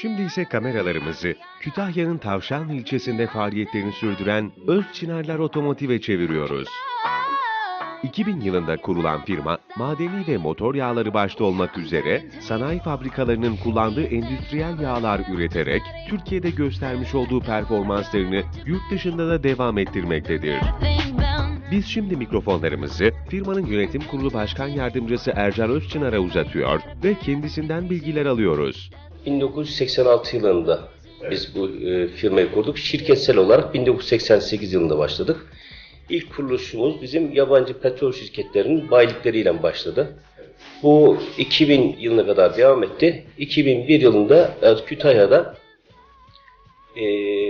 Şimdi ise kameralarımızı Kütahya'nın Tavşan ilçesinde faaliyetlerini sürdüren Özçınarlar Otomotiv'e çeviriyoruz. 2000 yılında kurulan firma, madeni ve motor yağları başta olmak üzere sanayi fabrikalarının kullandığı endüstriyel yağlar üreterek Türkiye'de göstermiş olduğu performanslarını yurt dışında da devam ettirmektedir. Biz şimdi mikrofonlarımızı firmanın yönetim kurulu başkan yardımcısı Ercan Özçınar'a uzatıyor ve kendisinden bilgiler alıyoruz. 1986 yılında biz bu e, firmayı kurduk. Şirketsel olarak 1988 yılında başladık. İlk kuruluşumuz bizim yabancı petrol şirketlerinin bayilikleriyle başladı. Bu 2000 yılına kadar devam etti. 2001 yılında Kütahya'da e,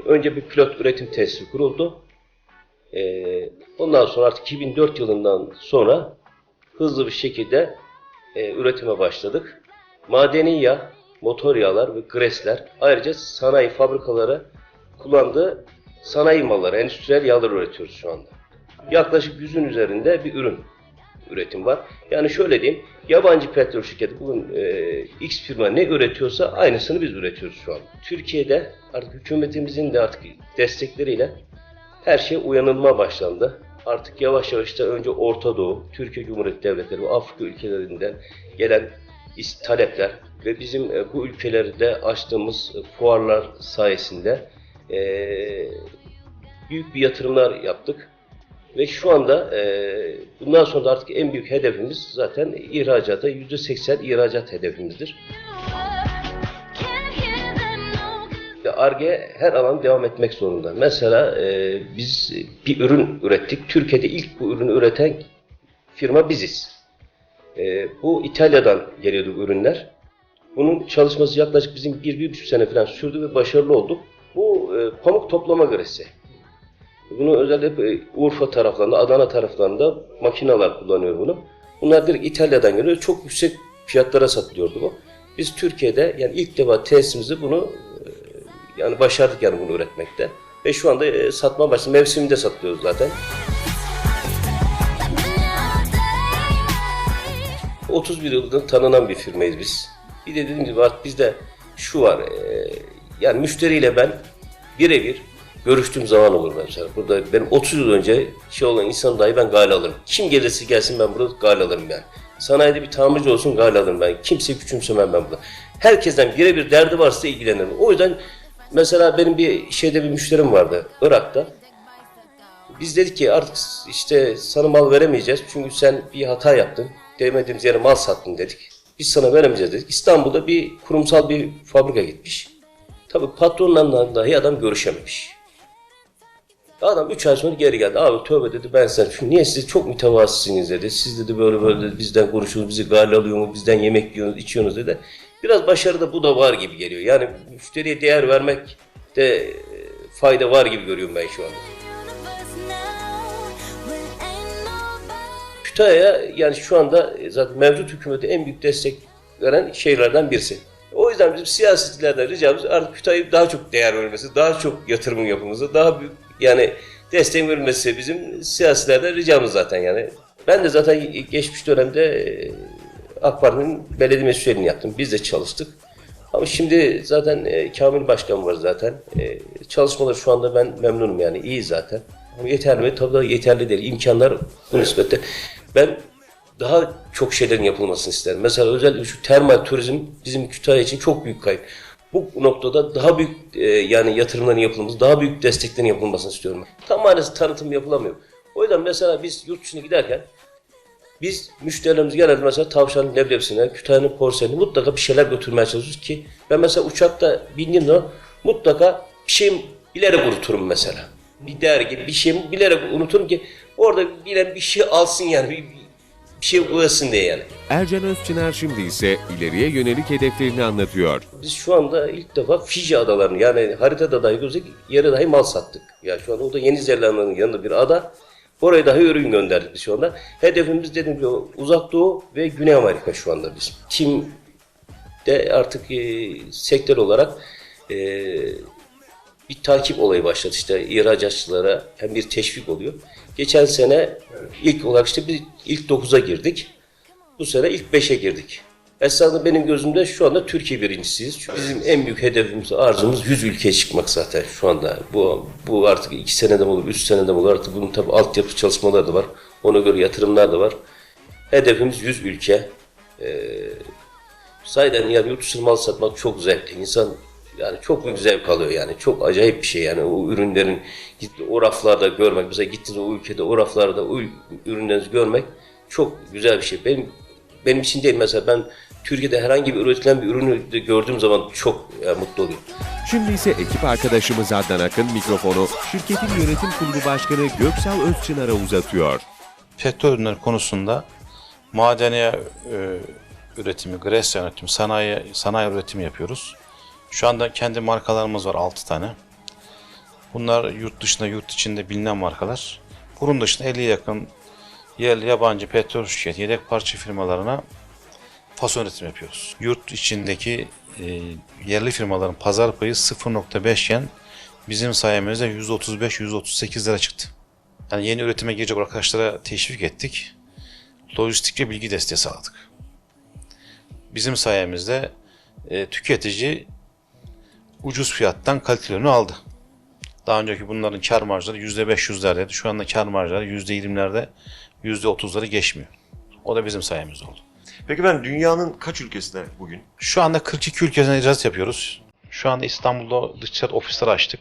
önce bir pilot üretim tesisi kuruldu. E, ondan sonra artık 2004 yılından sonra hızlı bir şekilde e, üretime başladık. Madeni yağ, motor yağlar ve gresler ayrıca sanayi fabrikaları kullandığı sanayi malları, endüstriyel yağlar üretiyoruz şu anda. Yaklaşık yüzün üzerinde bir ürün üretim var. Yani şöyle diyeyim, yabancı petrol şirketi bugün e, X firma ne üretiyorsa aynısını biz üretiyoruz şu an. Türkiye'de artık hükümetimizin de artık destekleriyle her şey uyanılma başlandı. Artık yavaş yavaş da önce Orta Doğu, Türkiye Cumhuriyeti Devletleri ve Afrika ülkelerinden gelen talepler ve bizim e, bu ülkelerde açtığımız e, fuarlar sayesinde e, büyük bir yatırımlar yaptık. Ve şu anda bundan sonra artık en büyük hedefimiz zaten ihracata %80 ihracat hedefimizdir. Ar-Ge her alan devam etmek zorunda. Mesela biz bir ürün ürettik. Türkiye'de ilk bu ürünü üreten firma biziz. E, bu İtalya'dan geliyordu bu ürünler. Bunun çalışması yaklaşık bizim bir, bir buçuk sene falan sürdü ve başarılı olduk. Bu e, pamuk toplama gresi. Bunu özellikle e, Urfa taraflarında, Adana taraflarında makineler kullanıyor bunu. Bunlar direkt İtalya'dan geliyor. Çok yüksek fiyatlara satılıyordu bu. Biz Türkiye'de yani ilk defa tesisimizi bunu e, yani başardık yani bunu üretmekte. Ve şu anda e, satma başladı. Mevsiminde satılıyoruz zaten. 31 yıldır tanınan bir firmayız biz. Bir de dediğim gibi bizde şu var. e, yani müşteriyle ben birebir görüştüğüm zaman olur mesela. Burada benim 30 yıl önce şey olan insan dahi ben gale alırım. Kim gelirse gelsin ben burada gale alırım yani. Sanayide bir tamirci olsun gale alırım ben. Kimseyi küçümsemem ben burada. Herkesten birebir derdi varsa ilgilenirim. O yüzden mesela benim bir şeyde bir müşterim vardı Irak'ta. Biz dedik ki artık işte sana mal veremeyeceğiz çünkü sen bir hata yaptın. Demediğimiz yere mal sattın dedik. Biz sana veremeyeceğiz dedik. İstanbul'da bir kurumsal bir fabrika gitmiş. Tabii patronla dahi adam görüşememiş. Adam 3 ay sonra geri geldi. Abi tövbe dedi ben sen şu niye siz çok mütevazısınız dedi. Siz dedi böyle böyle dedi, bizden konuşuyorsunuz, bizi gale alıyorsunuz, bizden yemek yiyorsunuz, içiyorsunuz dedi. Biraz başarıda bu da var gibi geliyor. Yani müşteriye değer vermek de e, fayda var gibi görüyorum ben şu anda. Kütahya'ya yani şu anda e, zaten mevcut hükümete en büyük destek veren şehirlerden birisi. O yüzden bizim siyasetçilerden ricamız artık Kütahya'ya daha çok değer vermesi, daha çok yatırımın yapılması, daha büyük yani destek verilmesi bizim siyasilerden ricamız zaten yani. Ben de zaten geçmiş dönemde e, AK Parti'nin belediye mesuliyetini yaptım. Biz de çalıştık. Ama şimdi zaten e, Kamil Başkan var zaten. E, çalışmaları şu anda ben memnunum yani iyi zaten. Yeterli mi? Tabii yeterli değil. İmkanlar bu nispette. Ben daha çok şeylerin yapılmasını isterim. Mesela özellikle şu termal turizm bizim Kütahya için çok büyük kayıp. Bu noktada daha büyük e, yani yatırımların yapılması, daha büyük desteklerin yapılmasını istiyorum. Tam maalesef tanıtım yapılamıyor. O yüzden mesela biz yurt dışına giderken biz müşterilerimiz genelde mesela tavşanın leblebisine, Kütahya'nın porselenine mutlaka bir şeyler götürmeye çalışıyoruz ki ben mesela uçakta bindiğim zaman mutlaka bir şey bilerek unuturum mesela. Bir dergi, bir şey bilerek unuturum ki orada bilen bir şey alsın yani bir, bir şey uyasın diye yani. Ercan Özçınar şimdi ise ileriye yönelik hedeflerini anlatıyor. Biz şu anda ilk defa Fiji adalarını yani haritada dahi gözük yere dahi mal sattık. Yani şu anda o da Yeni Zelanda'nın yanında bir ada. Oraya dahi ürün gönderdik biz şu anda. Hedefimiz dediğim gibi Uzak Doğu ve Güney Amerika şu anda biz. Tim de artık e, sektör olarak e, bir takip olayı başladı işte ihracatçılara hem bir teşvik oluyor. Geçen sene ilk olarak işte biz ilk 9'a girdik. Bu sene ilk 5'e girdik. Esasında benim gözümde şu anda Türkiye birincisiyiz. Çünkü bizim en büyük hedefimiz, arzumuz 100 ülkeye çıkmak zaten şu anda. Bu, bu artık 2 senede olur, 3 senede olur artık bunun tabi altyapı çalışmaları da var. Ona göre yatırımlar da var. Hedefimiz 100 ülke. Ee, Sayeden yani yurt dışına mal satmak çok zevkli. İnsan yani çok büyük zevk alıyor yani. Çok acayip bir şey yani o ürünlerin o raflarda görmek. Mesela gittiniz o ülkede o raflarda o ürünlerinizi görmek çok güzel bir şey. Benim benim için değil mesela ben Türkiye'de herhangi bir üretilen bir ürünü gördüğüm zaman çok e, mutlu oluyorum. Şimdi ise ekip arkadaşımız Adnan Akın mikrofonu şirketin yönetim kurulu başkanı Göksal Özçınar'a uzatıyor. petrol ürünleri konusunda madeniye e, üretimi, gres üretimi, sanayi, sanayi üretimi yapıyoruz. Şu anda kendi markalarımız var 6 tane. Bunlar yurt dışında, yurt içinde bilinen markalar. Bunun dışında 50'ye yakın yerli, yabancı petrol şirketi, yedek parça firmalarına fason üretimi yapıyoruz. Yurt içindeki e, yerli firmaların pazar payı 0.5 iken bizim sayemizde 135-138 lira çıktı. Yani yeni üretime girecek arkadaşlara teşvik ettik. Lojistik ve bilgi desteği sağladık. Bizim sayemizde e, tüketici ucuz fiyattan kaliteli ürünü aldı. Daha önceki bunların kar marjları %500'lerdeydi. Şu anda kar marjları %20'lerde, %30'ları geçmiyor. O da bizim sayemizde oldu. Peki ben dünyanın kaç ülkesine bugün? Şu anda 42 ülkesine ihracat yapıyoruz. Şu anda İstanbul'da dış ticaret ofisleri açtık.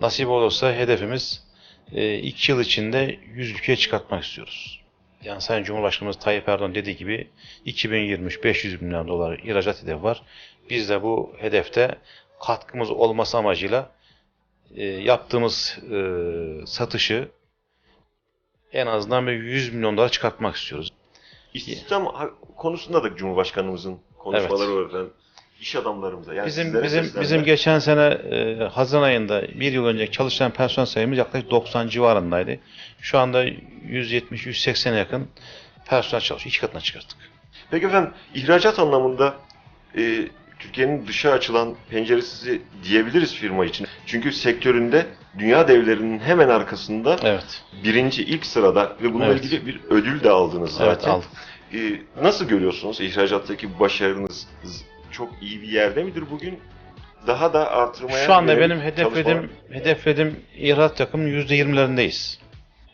Nasip olursa hedefimiz 2 yıl içinde 100 ülkeye çıkartmak istiyoruz. Yani Sayın Cumhurbaşkanımız Tayyip Erdoğan dediği gibi 2023 500 milyon dolar ihracat hedefi var. Biz de bu hedefte katkımız olması amacıyla e, yaptığımız e, satışı en azından bir 100 milyon dolar çıkartmak istiyoruz. İstihdam konusunda da Cumhurbaşkanımızın konuşmaları var efendim. İş adamlarımıza yani Bizim bizim bizim geçen sene e, Haziran ayında bir yıl önce çalışan personel sayımız yaklaşık 90 civarındaydı. Şu anda 170-180'e yakın personel çalışıyor. İki katına çıkarttık. Peki efendim ihracat anlamında e, Türkiye'nin dışa açılan penceresi diyebiliriz firma için. Çünkü sektöründe dünya devlerinin hemen arkasında Evet. birinci ilk sırada ve bununla Evet. ilgili bir ödül de aldınız zaten. Evet aldık. E, nasıl görüyorsunuz ihracattaki başarınız çok iyi bir yerde midir bugün? Daha da artırmaya Şu anda yönelik benim çalışmalar- hedeflediğim hedeflediğim ihracat takımının %20'lerindeyiz.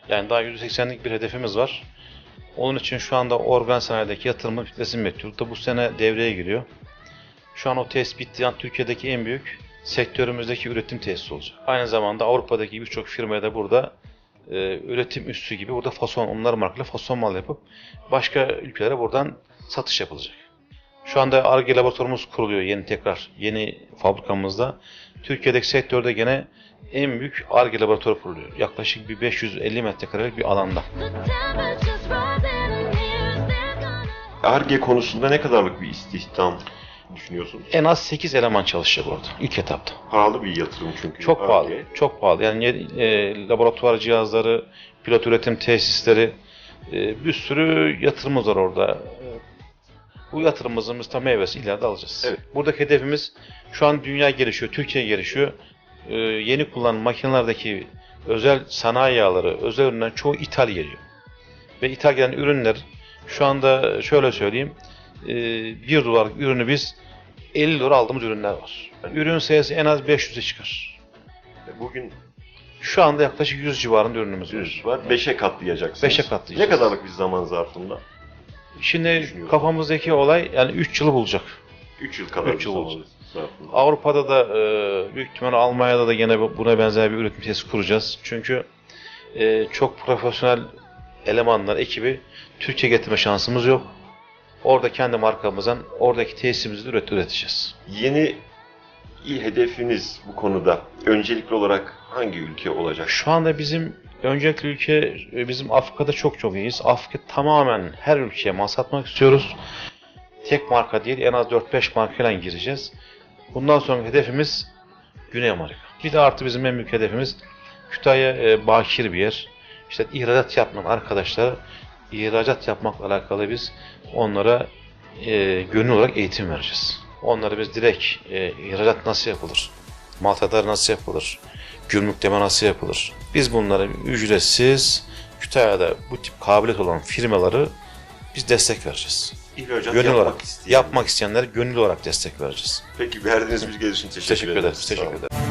Yani daha %80'lik bir hedefimiz var. Onun için şu anda organ sanayideki yatırımı bitmesini bekliyoruz. Da bu sene devreye giriyor. Şu an o tesis bittiği an Türkiye'deki en büyük sektörümüzdeki üretim tesisi olacak. Aynı zamanda Avrupa'daki birçok firmaya da burada e, üretim üssü gibi burada fason, onlar markalı fason mal yapıp başka ülkelere buradan satış yapılacak. Şu anda ARGE laboratuvarımız kuruluyor yeni tekrar. Yeni fabrikamızda. Türkiye'deki sektörde gene en büyük ARGE laboratuvarı kuruluyor. Yaklaşık bir 550 metrekarelik bir alanda. ARGE konusunda ne kadarlık bir istihdam düşünüyorsunuz? En az 8 eleman çalışacak orada ilk etapta. Pahalı bir yatırım çünkü. Çok ARGE. pahalı. Çok pahalı. Yani e, laboratuvar cihazları, pilot üretim tesisleri, e, bir sürü yatırımımız var orada. Bu yatırımımızın da meyvesi ileride alacağız. Evet. Buradaki hedefimiz şu an dünya gelişiyor, Türkiye gelişiyor. E, yeni kullanılan makinelerdeki özel sanayi yağları, özel ürünler çoğu ithal geliyor. Ve ithal gelen ürünler şu anda şöyle söyleyeyim, e, 1 dolarlık ürünü biz 50 dolar aldığımız ürünler var. Ürün sayısı en az 500'e çıkar. Bugün Şu anda yaklaşık 100 civarında ürünümüz var. 100 var. 5'e katlayacaksınız. Beşe katlayacağız. Ne kadarlık bir zaman zarfında? Şimdi kafamızdaki olay yani 3 yılı bulacak. 3 yıl kadar Üç bir yıl zaman olacak. zarfında. Avrupa'da da e, büyük ihtimalle Almanya'da da gene bu- buna benzer bir üretim tesisi kuracağız. Çünkü e, çok profesyonel elemanlar, ekibi Türkiye getirme şansımız yok. Orada kendi markamızdan oradaki tesisimizi de üret üreteceğiz. Yeni hedefiniz bu konuda öncelikli olarak hangi ülke olacak? Şu anda bizim öncelikli ülke e, bizim Afrika'da çok çok iyiyiz. Afrika tamamen her ülkeye mal satmak istiyoruz. Tek marka değil en az 4-5 markayla gireceğiz. Bundan sonra hedefimiz Güney Amerika. Bir de artı bizim en büyük hedefimiz Kütahya e, bakir bir yer. İşte ihracat yapmak arkadaşlar ihracat yapmakla alakalı biz onlara e, gönüllü olarak eğitim vereceğiz. Onlara biz direkt e, ihracat nasıl yapılır? Mal tadarı nasıl yapılır? Gümrükleme nasıl yapılır? Biz bunları ücretsiz Kütahya'da bu tip kabiliyet olan firmaları biz destek vereceğiz. İhracat Gönül yapmak olarak isteyen. yapmak isteyenlere gönül olarak destek vereceğiz. Peki verdiğiniz bilgiler için teşekkür, Teşekkür ederiz. Teşekkür ederim.